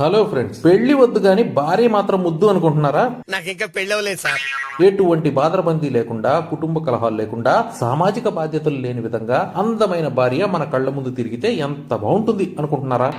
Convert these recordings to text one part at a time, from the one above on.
Hello friends పెళ్ళి వద్దు గాని భార్య మాత్రం ముద్దు అనుకుంటున్నారా? నాకు ఇంకా పెళ్ళవలేదు సార్. ఎటువంటి బాధరబందీ లేకుండా కుటుంబ కలహాలు లేకుండా సామాజిక బాధ్యతలు లేని విధంగా అందమైన భార్య మన కళ్ళ ముందు తిరిగితే ఎంత బాగుంటుంది అనుకుంటున్నారా?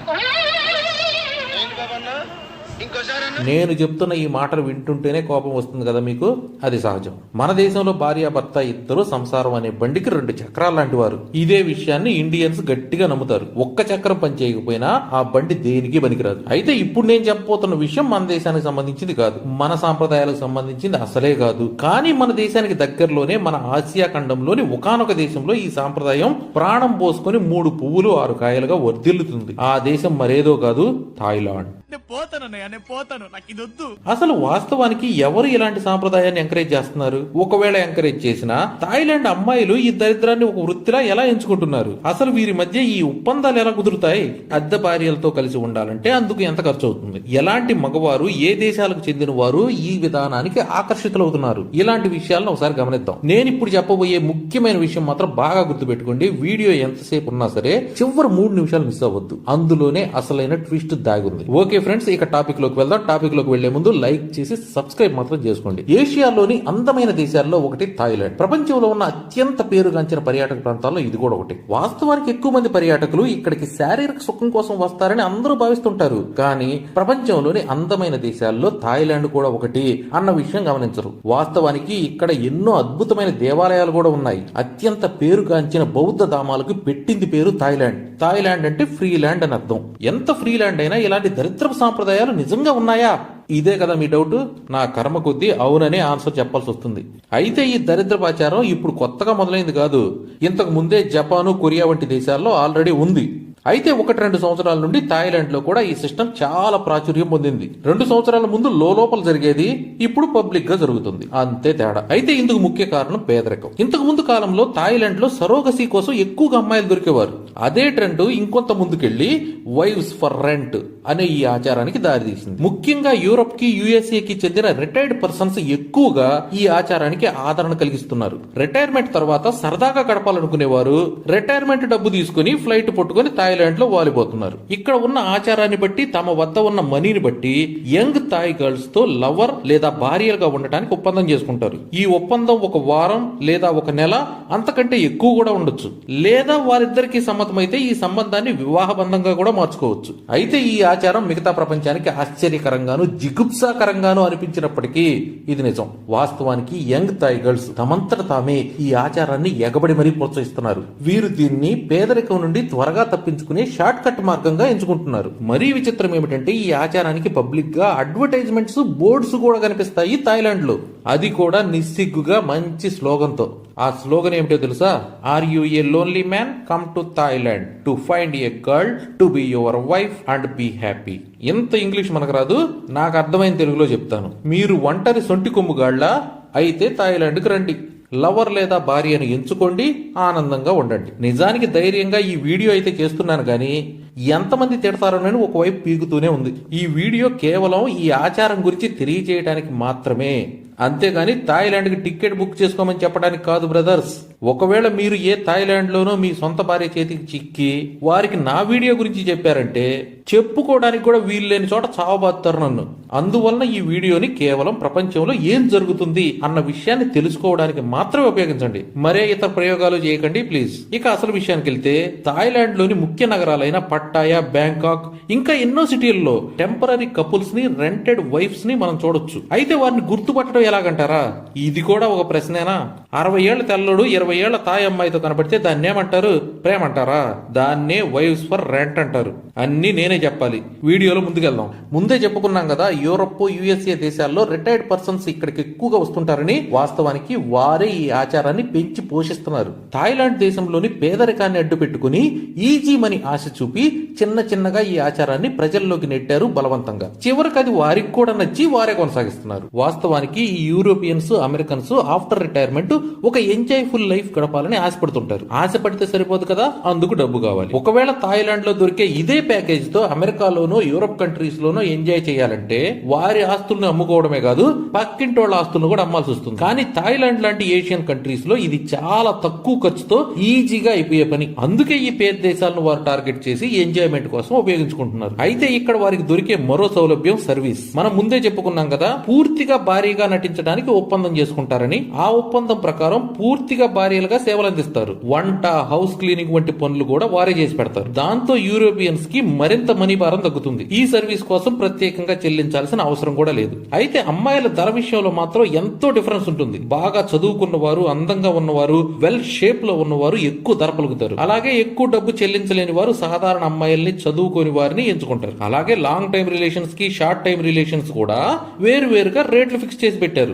నేను చెప్తున్న ఈ మాటలు వింటుంటేనే కోపం వస్తుంది కదా మీకు? అది సహజం. మన దేశంలో భార్య భర్త ఇద్దరు సంసారం అనే బండికి రెండు చక్రాలు లాంటి వారు. ఇదే విషయాన్ని ఇండియన్స్ గట్టిగా నమ్ముతారు. ఒక్క చక్రం పని చేయకపోయినా ఆ బండి దేనికి పనికిరాదు? అయితే ఇప్పుడు నేను చెప్పబోతున్న విషయం మన దేశానికి సంబంధించింది కాదు. మన సాంప్రదాయాలకు సంబంధించింది అసలే కాదు. కానీ మన దేశానికి దగ్గరలోనే మన ఆసియా ఖండంలోని ఒకానొక దేశంలో ఈ సాంప్రదాయం ప్రాణం పోసుకొని మూడు పువ్వులు ఆరు కాయలుగా వర్ధిల్లుతుంది. ఆ దేశం మరేదో కాదు థాయిలాండ్. నేను పోతాను అన్నయ్య నేను పోతాను. నాకు ఇది వద్దు. అసలు వాస్తవానికి ఎవరు ఇలాంటి సాంప్రదాయాన్ని ఎంకరేజ్ చేస్తున్నారు? ఒకవేళ ఎంకరేజ్ చేసినా థాయిలాండ్ అమ్మాయిలు ఈ దరిద్రాన్ని ఒక వృత్తిలా ఎలా ఎంచుకుంటున్నారు? అసలు వీరి మధ్య ఈ ఒప్పందాలు ఎలా కుదురుతాయి? అద్దె భార్యలతో కలిసి ఉండాలంటే అందుకు ఎంత ఖర్చు అవుతుంది? ఎలాంటి మగవారు ఏ దేశాలకు చెందిన వారు ఈ విధానానికి ఆకర్షితులవుతున్నారు? ఇలాంటి విషయాలను ఒకసారి గమనిద్దాం. నేను ఇప్పుడు చెప్పబోయే ముఖ్యమైన విషయం మాత్రం బాగా గుర్తుపెట్టుకోండి. వీడియో ఎంతసేపు ఉన్నా సరే చివరి మూడు నిమిషాలు మిస్ అవ్వద్దు. అందులోనే అసలైన ట్విస్ట్ దాగుంది. ఓకే ఫ్రెండ్స్ ఇక టాపిక్లోకి వెళ్దాం. టాపిక్లోకి వెళ్ళే ముందు లైక్ చేసి సబ్స్క్రైబ్ మాత్రం చేసుకోండి. ఏషియాలోని అందమైన దేశాల్లో ఒకటి థాయిలాండ్. ప్రపంచంలో ఉన్న అత్యంత పేరుగాంచిన పర్యాటక ప్రాంతాల్లో ఇది కూడా ఒకటి. వాస్తవానికి ఎక్కువ మంది పర్యాటకులు ఇక్కడికి శారీరక సుఖం కోసం వస్తారని అందరూ భావిస్తుంటారు. కానీ ప్రపంచంలోని అందమైన దేశాల్లో థాయిలాండ్ కూడా ఒకటి అన్న విషయం గమనించరు. వాస్తవానికి ఇక్కడ ఎన్నో అద్భుతమైన దేవాలయాలు కూడా ఉన్నాయి. అత్యంత పేరుగాంచిన బౌద్ధ ధామాలకు పెట్టింది పేరు థాయిలాండ్. థాయిలాండ్ అంటే ఫ్రీ ల్యాండ్ అని అర్థం. ఎంత ఫ్రీ ల్యాండ్ అయినా ఇలాంటి దరిద్రపు సాంప్రదాయాలు నిజంగా ఉన్నాయా? ఇదే కదా మీ డౌట్? నా కర్మ కొద్దీ అవుననే ఆన్సర్ చెప్పాల్సి వస్తుంది. అయితే ఈ దరిద్రపాచారం ఇప్పుడు కొత్తగా మొదలైంది కాదు. ఇంతకు ముందే జపాను కొరియా వంటి దేశాల్లో ఆల్రెడీ ఉంది. అయితే ఒకటి రెండు సంవత్సరాల నుండి థాయిలాండ్లో కూడా ఈ సిస్టమ్ చాలా ప్రాచుర్యం పొందింది. రెండు సంవత్సరాల ముందు లోపల జరిగేది ఇప్పుడు పబ్లిక్గా జరుగుతుంది. అంతే తేడా. అయితే ఇందుకు ముఖ్య కారణం పేదరికం. ఇంతకు ముందు కాలంలో థాయిలాండ్లో సరోగసీ కోసం ఎక్కువగా అమ్మాయిలు దొరికేవారు. అదే ట్రెండ్ ఇంకొంత ముందుకెళ్ళి వైవ్స్ ఫర్ రెంట్ అనే ఈ ఆచారానికి దారితీసింది. ముఖ్యంగా యూరోప్కి యుఎస్ఏ కి చెందిన రిటైర్డ్ పర్సన్స్ ఎక్కువగా ఈ ఆచారానికి ఆదరణ కలిగిస్తున్నారు. రిటైర్మెంట్ తర్వాత సరదాగా గడపాలనుకునేవారు రిటైర్మెంట్ డబ్బు తీసుకుని ఫ్లైట్ పట్టుకుని థాయిలాండ్లో వాలిపోతున్నారు. ఇక్కడ ఉన్న ఆచారాన్ని బట్టి తమ వద్ద ఉన్న మనీని బట్టి యంగ్ థాయ్ గర్ల్స్తో లవర్ లేదా భార్యలుగా ఉండటానికి ఒప్పందం చేసుకుంటారు. ఈ ఒప్పందం ఒక వారం లేదా ఒక నెల అంతకంటే ఎక్కువ కూడా ఉండొచ్చు. లేదా వారిద్దరికి సమ్మతమైతే ఈ సంబంధాన్ని వివాహ బంధంగా కూడా మార్చుకోవచ్చు. అయితే ఈ ఆచారం మిగతా ప్రపంచానికి ఆశ్చర్యకరంగాను జిగుప్సాకరంగాను అనిపించినప్పటికీ ఇది నిజం. వాస్తవానికి యంగ్ థాయ్ గర్ల్స్ తమంతట తామే ఈ ఆచారాన్ని ఎగబడి మరీ ప్రోత్సహిస్తున్నారు. వీరు దీన్ని పేదరికం నుండి త్వరగా తప్పించుకునే షార్ట్ కట్ మార్గంగా ఎంచుకుంటున్నారు. మరీ విచిత్రం ఏమిటంటే ఈ ఆచారానికి పబ్లిక్గా అడ్వర్టైజ్మెంట్స్ బోర్డ్స్ కూడా కనిపిస్తాయి థాయిలాండ్లో అది కూడా నిస్సిగ్గుగా మంచి స్లోగన్తో. ఆ స్లోగన్ ఏమిటో తెలుసా? Are you a lonely man come to Thailand to find a girl to be your wife and be happy ఎంత ఇంగ్లీష్ మనకు రాదు? నాకు అర్థమైన తెలుగులో చెప్తాను. మీరు ఒంటరి సొంటి కొమ్ముగాళ్ళ అయితే థాయిలాండ్కి రండి. లవర్ లేదా భార్యను ఎంచుకోండి ఆనందంగా ఉండండి. నిజానికి ధైర్యంగా ఈ వీడియో అయితే చేస్తున్నాను కానీ ఎంతమంది తిడతారోనని ఒకవైపు పీకుతూనే ఉంది. ఈ వీడియో కేవలం ఈ ఆచారం గురించి తెలియజేయడానికి మాత్రమే. అంతేగాని థాయిలాండ్కి టికెట్ బుక్ చేసుకోమని చెప్పడానికి కాదు బ్రదర్స్. ఒకవేళ మీరు ఏ థాయిలాండ్లోనో మీ సొంత భార్య చేతికి చిక్కి వారికి నా వీడియో గురించి చెప్పారంటే చెప్పుకోవడానికి కూడా వీలు లేని చోట చావబాతారు నన్ను. అందువలన ఈ వీడియోని కేవలం ప్రపంచంలో ఏం జరుగుతుంది అన్న విషయాన్ని తెలుసుకోవడానికి మాత్రమే ఉపయోగించండి. మరే ఇతర ప్రయోగాలు చేయకండి ప్లీజ్. ఇక అసలు విషయానికి వెళ్తే థాయిలాండ్లోని ముఖ్య నగరాలైన పట్టాయా బ్యాంకాక్ ఇంకా ఎన్నో సిటీల్లో టెంపరీ కపుల్స్ని రెంటెడ్ వైఫ్స్ని మనం చూడొచ్చు. అయితే వారిని గుర్తుపట్టడం ఎలాగంటారా? ఇది కూడా ఒక ప్రశ్నేనా? అరవై ఏళ్ళ తెల్లడు ఇరవై ఏళ్ళ తాయి అమ్మాయితో కనబడితే దాన్ని ఏమంటారు ప్రేమ అంటారా దాన్నే వైవ్స్ ఫర్ రెంట్ అంటారు. అన్ని నేనే చెప్పాలి. వీడియోలో ముందుకెళ్దాం. ముందే చెప్పుకున్నాం కదా యూరప్ యుఎస్ఏ దేశాల్లో రిటైర్డ్ పర్సన్స్ ఇక్కడికి ఎక్కువగా వస్తుంటారని వాస్తవానికి వారే ఈ ఆచారాన్ని పెంచి పోషిస్తున్నారు. థాయిలాండ్ దేశంలోని పేదరికాన్ని అడ్డు పెట్టుకుని ఈజీ మనీ ఆశ చూపి చిన్న చిన్నగా ఈ ఆచారాన్ని ప్రజల్లోకి నెట్టారు బలవంతంగా. చివరికి అది వారికి కూడా నచ్చి వారే కొనసాగిస్తున్నారు. వాస్తవానికి ఈ యూరోపియన్స్ అమెరికన్స్ ఆఫ్టర్ రిటైర్మెంట్ ఒక ఎంజాయ్ ఫుల్ లైఫ్ గడపాలని ఆశపడుతుంటారు. ఆశపడితే సరిపోదు కదా అందుకు డబ్బు కావాలి. ఒకవేళ థాయిలాండ్లో దొరికే ఇదే ప్యాకేజ్తో అమెరికాలోనో యూరోప్ కంట్రీస్ లోనో ఎంజాయ్ చేయాలంటే వారి ఆస్తులను అమ్ముకోవడమే కాదు పక్కింటోళ్ళ ఆస్తులను కూడా అమ్మాల్సి వస్తుంది. కానీ థాయిలాండ్ లాంటి ఏషియన్ కంట్రీస్లో ఇది చాలా తక్కువ ఖర్చుతో ఈజీగా అయిపోయే పని. అందుకే ఈ పేద దేశాలను వారు టార్గెట్ చేసి ఎంజాయ్మెంట్ కోసం ఉపయోగించుకుంటున్నారు. అయితే ఇక్కడ వారికి దొరికే మరో సౌలభ్యం సర్వీస్. మనం ముందే చెప్పుకున్నాం కదా పూర్తిగా భారీగా నటించడానికి ఒప్పందం చేసుకుంటారని. ఆ ఒప్పందం ప్రకారం పూర్తిగా భారీలుగా సేవలు అందిస్తారు వంట హౌస్ క్లీనింగ్ వంటి పనులు కూడా వారే చేసి పెడతారు దాంతో యూరోపియన్స్కి మరింత మనీ భారం తగ్గుతుంది ఈ సర్వీస్ కోసం ప్రత్యేకంగా చెల్లించాల్సిన అవసరం కూడా లేదు అయితే అమ్మాయిల ధర విషయంలో మాత్రం ఎంతో డిఫరెన్స్ ఉంటుంది బాగా చదువుకున్న వారు అందంగా ఉన్నవారు వెల్ షేప్లో ఉన్నవారు ఎక్కువ ధర పలుకుతారు అలాగే ఎక్కువ డబ్బు చెల్లించలేని వారు సాధారణ అమ్మాయిల్ని చదువుకోని వారిని ఎంచుకుంటారు. అలాగే లాంగ్ టైం రిలేషన్స్కి షార్ట్ టైం రిలేషన్స్ కూడా వేరు వేరుగా రేట్లు ఫిక్స్ చేసి పెట్టారు.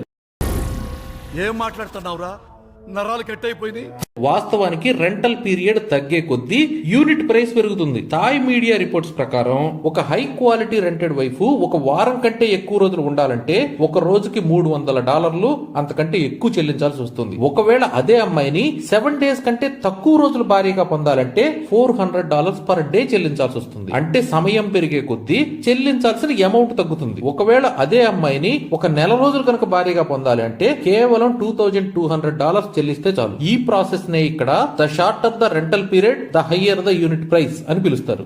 ఏం మాట్లాడుతున్నావురా? నరాలు కట్టయిపోయినాయి. వాస్తవానికి రెంటల్ పీరియడ్ తగ్గే కొద్దీ యూనిట్ ప్రైస్ పెరుగుతుంది. థాయ్ మీడియా రిపోర్ట్స్ ప్రకారం ఒక హై క్వాలిటీ రెంటెడ్ వైఫ్ ఒక వారం కంటే ఎక్కువ రోజులు ఉండాలంటే ఒక రోజుకి మూడు వందల డాలర్లు అంతకంటే ఎక్కువ చెల్లించాల్సి వస్తుంది. ఒకవేళ అదే అమ్మాయిని సెవెన్ డేస్ కంటే తక్కువ రోజులు భారీగా పొందాలంటే four hundred dollars per day చెల్లించాల్సి వస్తుంది. అంటే సమయం పెరిగే కొద్దీ చెల్లించాల్సిన అమౌంట్ తగ్గుతుంది. ఒకవేళ అదే అమ్మాయిని ఒక నెల రోజులు కనుక భారీగా పొందాలి అంటే కేవలం two thousand two hundred dollars చెల్లిస్తే చాలు. ఈ ప్రాసెస్ నే ఇక్కడ the shorter the rental period the higher the unit price అని పిలుస్తారు.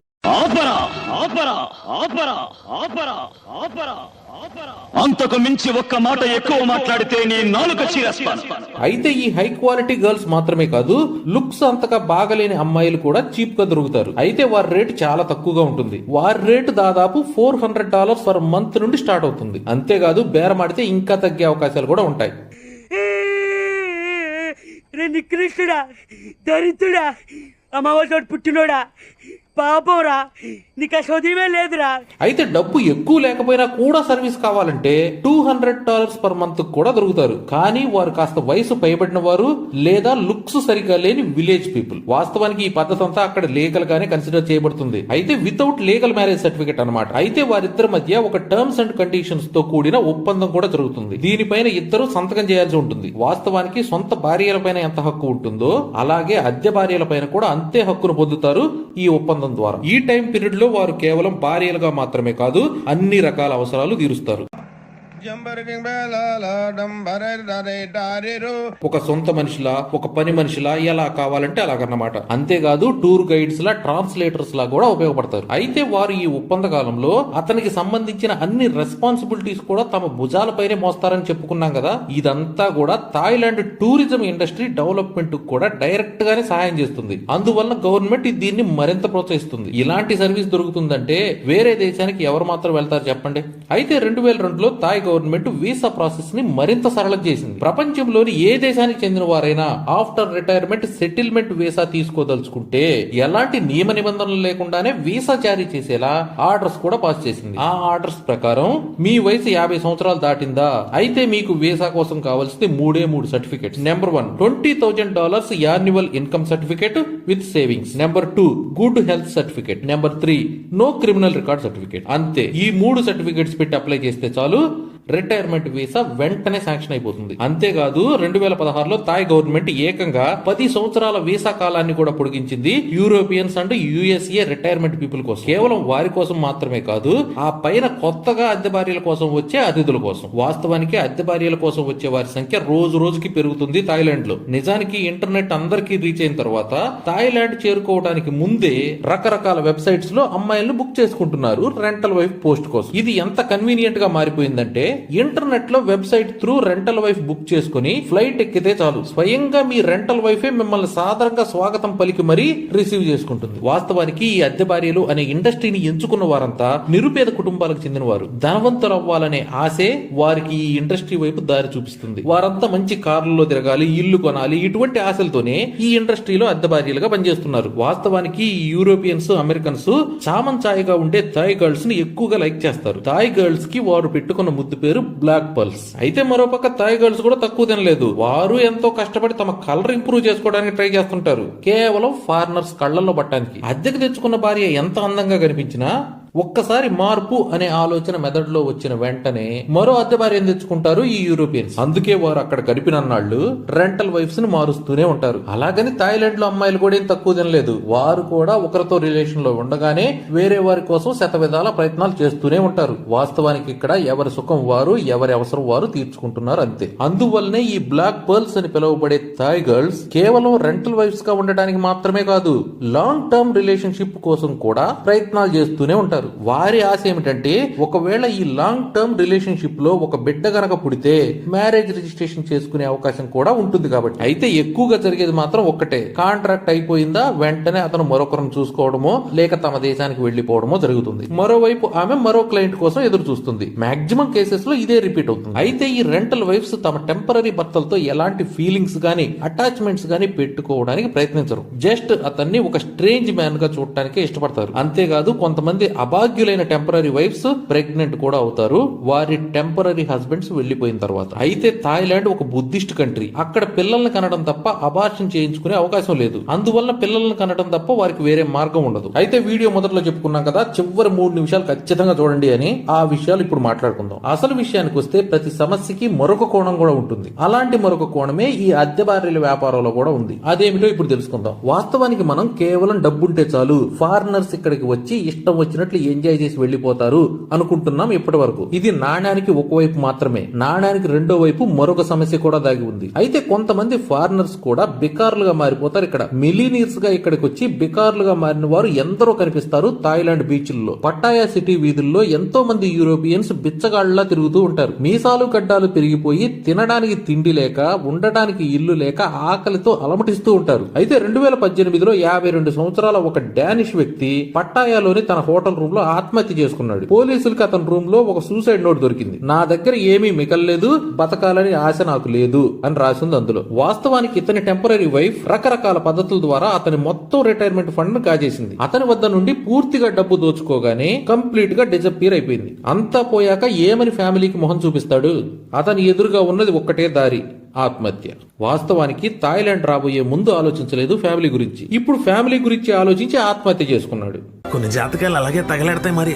అంతకు మించి ఒక్క మాట ఎక్కువ మాట్లాడితే నీ నాలుక చీరేస్తాను. అయితే ఈ హై క్వాలిటీ గర్ల్స్ మాత్రమే కాదు లుక్స్ అంతగా బాగలేని అమ్మాయిలు కూడా చీప్గా దొరుకుతారు. అయితే వారి రేటు చాలా తక్కువగా ఉంటుంది. వారి రేటు దాదాపు four hundred dollars per month నుండి స్టార్ట్ అవుతుంది. అంతేకాదు బేరమాడితే ఇంకా తగ్గే అవకాశాలు కూడా ఉంటాయి. నేను నికృష్టుడా దరిద్రుడా అమ్మవారి తోడు పుట్టినోడా? పాపోరా నీకు చదివే లేదురా. అయితే డబ్బు ఎక్కువ లేకపోయినా కూడా సర్వీస్ కావాలంటే two hundred dollars per month కూడా దొరుకుతారు. కానీ వారు కాస్త వయసు పైబడిన వారు లేదా లుక్స్ సరిగా లేని విలేజ్ పీపుల్. వాస్తవానికి ఈ పద్ధతి అంతా అక్కడ లీగల్ గానే కన్సిడర్ చేయబడుతుంది. అయితే వితౌట్ లీగల్ మ్యారేజ్ సర్టిఫికేట్ అన్నమాట. అయితే వారిద్దరి మధ్య ఒక టర్మ్స్ అండ్ కండిషన్స్తో కూడిన ఒప్పందం కూడా జరుగుతుంది. దీనిపైన ఇద్దరు సంతకం చేయాల్సి ఉంటుంది. వాస్తవానికి సొంత భార్యలపైన ఎంత హక్కు ఉంటుందో అలాగే అద్దె భార్యలపైన కూడా అంతే హక్కును పొందుతారు ఈ ఒప్పందం. ద్వారా. ఈ టైం పీరియడ్లో వారు కేవలం భార్యలుగా మాత్రమే కాదు అన్ని రకాల అవసరాలు తీరుస్తారు. ఒక సొంత మనిషిలా ఒక పని మనిషిలా ఎలా కావాలంటే అలాగన్నమాట. అంతేకాదు టూర్ గైడ్స్ లా ట్రాన్స్లేటర్స్ లా కూడా ఉపయోగపడతారు. అయితే వారు ఈ ఒప్పంద కాలంలో అతనికి సంబంధించిన అన్ని రెస్పాన్సిబిలిటీస్ కూడా తమ భుజాలపైనే మోస్తారని చెప్పుకున్నాం కదా. ఇదంతా కూడా థాయిలాండ్ టూరిజం ఇండస్ట్రీ డెవలప్మెంట్ కూడా డైరెక్ట్ గానే సహాయం చేస్తుంది. అందువల్ల గవర్నమెంట్ దీన్ని మరింత ప్రోత్సహిస్తుంది. ఇలాంటి సర్వీస్ దొరుకుతుందంటే వేరే దేశానికి ఎవరు మాత్రం వెళ్తారు చెప్పండి? అయితే రెండు వేల రెండులో థాయ్ గవర్నమెంట్ వీసా ప్రాసెస్ని మరింత సరళం చేసింది. ప్రపంచంలోని ఏ దేశానికి చెందిన వారైనా ఆఫ్టర్ రిటైర్మెంట్ సెటిల్మెంట్ వీసా తీసుకోదలుచుకుంటే ఎలాంటి నియమ నిబంధనలు లేకుండానే వీసా జారీ చేసేలా ఆర్డర్స్ కూడా పాస్ చేసింది. ఆ ఆర్డర్స్ ప్రకారం మీ వయసు యాభై సంవత్సరాలు దాటిందా? అయితే మీకు వీసా కోసం కావాల్సింది మూడే మూడు certificate number one twenty thousand dollars annual income certificate with savings. Number two good health certificate. Number three no criminal record certificate. అంతే ఈ మూడు సర్టిఫికేట్స్ పెట్టి అప్లై చేస్తే చాలు. రిటైర్మెంట్ వీసా వెంటనే శాంక్షన్ అయిపోతుంది. అంతేకాదు రెండు వేల పదహారులో థాయ్ గవర్నమెంట్ ఏకంగా పది సంవత్సరాల వీసా కాలాన్ని కూడా పొడిగించింది Europeans and USA retirement people కోసం. కేవలం వారి కోసం మాత్రమే కాదు ఆ పైన కొత్తగా అద్దె భార్యల కోసం వచ్చే అతిథుల కోసం. వాస్తవానికి అద్దె భార్యల కోసం వచ్చే వారి సంఖ్య రోజు రోజుకి పెరుగుతుంది థాయిలాండ్లో నిజానికి ఇంటర్నెట్ అందరికీ రీచ్ అయిన తర్వాత థాయిలాండ్ చేరుకోవడానికి ముందే రకరకాల వెబ్సైట్స్లో అమ్మాయిలను బుక్ చేసుకుంటున్నారు రెంటల్ వైఫ్ పోస్ట్ కోసం. ఇది ఎంత కన్వీనియంట్గా మారిపోయిందంటే ఇంటర్నెట్లో website through rental wife book చేసుకుని ఫ్లైట్ ఎక్కితే చాలు. స్వయంగా మీ రెంటల్ వైఫే మిమ్మల్ని సాధారణంగా స్వాగతం పలికి మరీ రిసీవ్ చేసుకుంటుంది. వాస్తవానికి ఈ అద్దె భార్యలు అనే ఇండస్ట్రీని ఎంచుకున్న వారంతా నిరుపేద కుటుంబాలకు చెందిన వారు ధనవంతులు అవ్వాలనే ఆశే వారికి ఈ ఇండస్ట్రీ వైపు దారి చూపిస్తుంది. వారంతా మంచి కార్లలో తిరగాలి ఇల్లు కొనాలి ఇటువంటి ఆశలతోనే ఈ ఇండస్ట్రీలో అద్దె భార్యలుగా పనిచేస్తున్నారు. వాస్తవానికి ఈ యూరోపియన్స్ అమెరికన్స్ చామన్ ఛాయగా ఉండే థాయ్ గర్ల్స్ని ఎక్కువగా లైక్ చేస్తారు. థాయ్ గర్ల్స్కి వారు పెట్టుకున్న ముద్దు పేరు బ్లాక్ పల్స్ అయితే మరోపక్క థాయ్ గర్ల్స్ కూడా తక్కువ తినలేదు. వారు ఎంతో కష్టపడి తమ కలర్ ఇంప్రూవ్ చేసుకోవడానికి ట్రై చేస్తుంటారు. కేవలం ఫారినర్స్ కళ్ళల్లో పట్టడానికి. అద్దెకు తెచ్చుకున్న భార్య ఎంత అందంగా కనిపించినా ఒక్కసారి మార్పు అనే ఆలోచన మెదడులో వచ్చిన వెంటనే మరో అద్దె భార్యను తెచ్చుకుంటారు ఈ యూరోపియన్స్. అందుకే వారు అక్కడ గడిపిన నాళ్ళు రెంటల్ వైఫ్స్ని మారుస్తూనే ఉంటారు. అలాగని థాయిలాండ్లో అమ్మాయిలు కూడా ఏం తక్కువ తినలేదు. వారు కూడా ఒకరితో రిలేషన్లో ఉండగానే వేరే వారి కోసం శత విధాల ప్రయత్నాలు చేస్తూనే ఉంటారు. వాస్తవానికి ఇక్కడ ఎవరి సుఖం వారు ఎవరి అవసరం వారు తీర్చుకుంటున్నారు అంతే. అందువల్లనే ఈ బ్లాక్ పర్ల్స్ అని పిలువబడే థాయ్ గర్ల్స్ కేవలం రెంటల్ వైఫ్స్గా ఉండడానికి మాత్రమే కాదు లాంగ్ టర్మ్ రిలేషన్షిప్ కోసం కూడా ప్రయత్నాలు చేస్తూనే ఉంటారు. వారి ఆశ ఏమిటంటే ఒకవేళ ఈ లాంగ్ టర్మ్ రిలేషన్షిప్లో ఒక బిడ్డ గనక పుడితే మ్యారేజ్ రిజిస్ట్రేషన్ చేసుకునే అవకాశం కూడా ఉంటుంది కాబట్టి. అయితే ఎక్కువగా జరిగేది మాత్రం ఒక్కటే. కాంట్రాక్ట్ అయిపోయిందా వెంటనే అతను మరొకరిని చూసుకోవడమో లేక తమ దేశానికి వెళ్ళిపోవడమో జరుగుతుంది. మరోవైపు ఆమె మరో క్లయింట్ కోసం ఎదురు చూస్తుంది. మాక్సిమం కేసెస్లో ఇదే రిపీట్ అవుతుంది. అయితే ఈ రెంటల్ వైఫ్స్ తమ టెంపరీ భర్తలతో ఎలాంటి ఫీలింగ్స్ గానీ అటాచ్మెంట్స్ గానీ పెట్టుకోవడానికి ప్రయత్నించరు. జస్ట్ అతన్ని ఒక స్ట్రేంజ్ మ్యాన్గా చూడటానికి ఇష్టపడతారు. అంతేకాదు కొంతమంది అభాగ్యులైన టెంపరీ వైఫ్స్ ప్రెగ్నెంట్ కూడా అవుతారు. వారి టెంపరీ హస్బెండ్స్ వెళ్ళిపోయిన తర్వాత. అయితే థాయిలాండ్ ఒక బుద్ధిస్ట్ కంట్రీ. అక్కడ పిల్లల్ని కనడం తప్ప అబార్షన్ చేయించుకునే అవకాశం లేదు. అందువల్ల పిల్లల్ని కనడం తప్ప వారికి వేరే మార్గం ఉండదు. అయితే వీడియో మొదట్లో చెప్పుకున్నాం కదా చివరి మూడు నిమిషాలు ఖచ్చితంగా చూడండి అని ఆ విషయాలు ఇప్పుడు మాట్లాడుకుందాం. అసలు విషయానికి వస్తే ప్రతి సమస్యకి మరొక కోణం కూడా ఉంటుంది. అలాంటి మరొక కోణమే ఈ అద్దె భార్యల వ్యాపారంలో కూడా ఉంది. అదేమిటో ఇప్పుడు తెలుసుకుందాం. వాస్తవానికి మనం కేవలం డబ్బుంటే చాలు. ఫారినర్స్ ఇక్కడికి వచ్చి ఇష్టం వచ్చినట్లు ఎంజాయ్ చేసి వెళ్ళిపోతారు అనుకుంటున్నాం ఇప్పటి వరకు ఇది నాణ్యానికి ఒకవైపు మాత్రమే. నాణ్యానికి రెండో వైపు మరొక సమస్య కూడా దాగి ఉంది. అయితే కొంతమంది ఫారినర్స్ కూడా బికార్లుగా మారిపోతారు ఇక్కడ. మిలీనియర్స్గా ఇక్కడికి వచ్చి బికార్లుగా మారిన వారు ఎందరో కనిపిస్తారు థాయిలాండ్ బీచ్ల్లో. పట్టాయా సిటీ వీధుల్లో ఎంతో మంది యూరోపియన్స్ బిచ్చగాళ్ళా తిరుగుతూ ఉంటారు. మీసాలు గడ్డాలు పెరిగిపోయి తినడానికి తిండి లేక ఉండటానికి ఇల్లు లేక ఆకలితో అలమటిస్తూ ఉంటారు. అయితే రెండు వేల పద్దెనిమిదిలో యాభై రెండు సంవత్సరాల ఒక డానిష్ వ్యక్తి పట్టాయాలోని తన హోటల్ రూమ్ రూమ్లో ఆత్మహత్య చేసుకున్నాడు. పోలీసులకు అతని రూమ్లో ఒక సూసైడ్ నోట్ దొరికింది. నా దగ్గర ఏమీ మిగల్లేదు బతకాలని ఆశ నాకు లేదు అని రాసింది అందులో. వాస్తవానికి ఇతని టెంపరీ వైఫ్ రకరకాల పద్ధతుల ద్వారా అతని మొత్తం రిటైర్మెంట్ ఫండ్ను కాజేసింది. అతని వద్ద నుండి పూర్తిగా డబ్బు దోచుకోగానే కంప్లీట్గా డిజపీర్ అయిపోయింది. అంతా పోయాక ఏమని ఫ్యామిలీకి మొహం చూపిస్తాడు? అతని ఎదురుగా ఉన్నది ఒక్కటే దారి. ఆత్మహత్య. వాస్తవానికి థాయిలాండ్ రాబోయే ముందు ఆలోచించలేదు ఫ్యామిలీ గురించి. ఇప్పుడు ఫ్యామిలీ గురించి ఆలోచించి ఆత్మహత్య చేసుకున్నాడు. కొన్ని జాతకాలు అలాగే తగలెడతాయి మరి.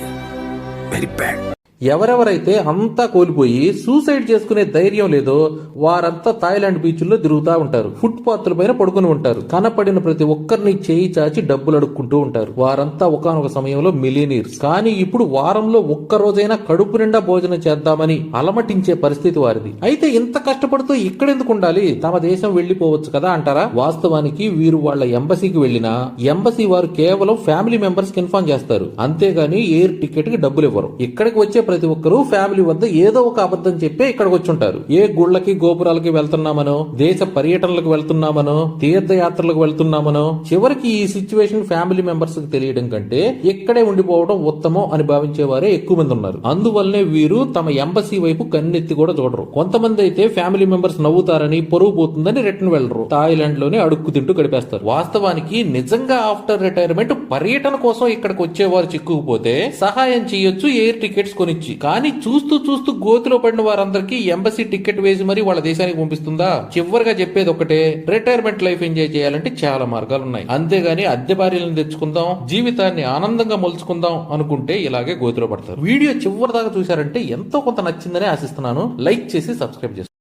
వెరీ బ్యాడ్ ఎవరెవరైతే అంతా కోల్పోయి సూసైడ్ చేసుకునే ధైర్యం లేదో వారంతా థాయిలాండ్ బీచ్ల్లో తిరుగుతూ ఉంటారు. ఫుట్ పాత్ల పైన పడుకుని ఉంటారు. కనపడిన ప్రతి ఒక్కరిని చేయి చాచి డబ్బులు అడుక్కుంటూ ఉంటారు. వారంతా ఒకనొక సమయంలో మిలీనీర్స్ కానీ ఇప్పుడు వారంలో ఒక్క రోజైనా కడుపు నిండా భోజనం చేద్దామని అలమటించే పరిస్థితి వారిది. అయితే ఇంత కష్టపడుతూ ఇక్కడెందుకు ఉండాలి? తమ దేశం వెళ్ళిపోవచ్చు కదా అంటారా? వాస్తవానికి వీరు వాళ్ళ ఎంబసీకి వెళ్ళినా ఎంబసీ వారు కేవలం ఫ్యామిలీ మెంబర్స్కి ఇన్ఫార్మ్ చేస్తారు. అంతేగాని ఎయిర్ టికెట్కి డబ్బులు ఇవ్వరు ఇక్కడికి వచ్చే ప్రతి ఒక్కరూ ఫ్యామిలీ వద్ద ఏదో ఒక అబద్ధం చెప్పి ఇక్కడికి వచ్చి ఉంటారు ఏ గుళ్ళకి గోపురాలకి వెళ్తున్నామనో దేశ పర్యటనలకు వెళ్తున్నామనో తీర్థయాత్రలకు వెళ్తున్నామనో చివరికి ఈ సిచ్యువేషన్ ఫ్యామిలీ మెంబర్స్కి తెలియడం కంటే ఇక్కడే ఉండిపోవడం ఉత్తమం అని భావించే వారే ఎక్కువ మంది ఉన్నారు. అందువల్లనే వీరు తమ ఎంబసీ వైపు కన్నెత్తి కూడా చూడరు. కొంతమంది అయితే ఫ్యామిలీ మెంబర్స్ నవ్వుతారని పొరుగు పోతుందని రిటర్న్ వెళ్ళరు థాయిలాండ్లోనే అడుక్కు తింటూ గడిపేస్తారు. వాస్తవానికి నిజంగా ఆఫ్టర్ రిటైర్మెంట్ పర్యటన కోసం ఇక్కడికి వచ్చేవారు చిక్కుకుపోతే సహాయం చేయొచ్చు ఎయిర్ టికెట్స్ కొని కొనిచ్చి కానీ చూస్తూ చూస్తూ గోతిలో పడిన వారందరికీ ఎంబసీ టికెట్ వేసి మరి వాళ్ళ దేశానికి పంపిస్తుందా? చివరిగా చెప్పేది ఒకటే రిటైర్మెంట్ లైఫ్ ఎంజాయ్ చేయాలంటే చాలా మార్గాలు ఉన్నాయి అంతేగాని అద్దె భార్యలను తెచ్చుకుందాం జీవితాన్ని ఆనందంగా మలుచుకుందాం అనుకుంటే ఇలాగే గోతిలో పడతారు. వీడియో చివరి దాకా చూసారంటే ఎంతో కొంత నచ్చిందని ఆశిస్తున్నాను. లైక్ చేసి సబ్స్క్రైబ్ చేసుకోండి.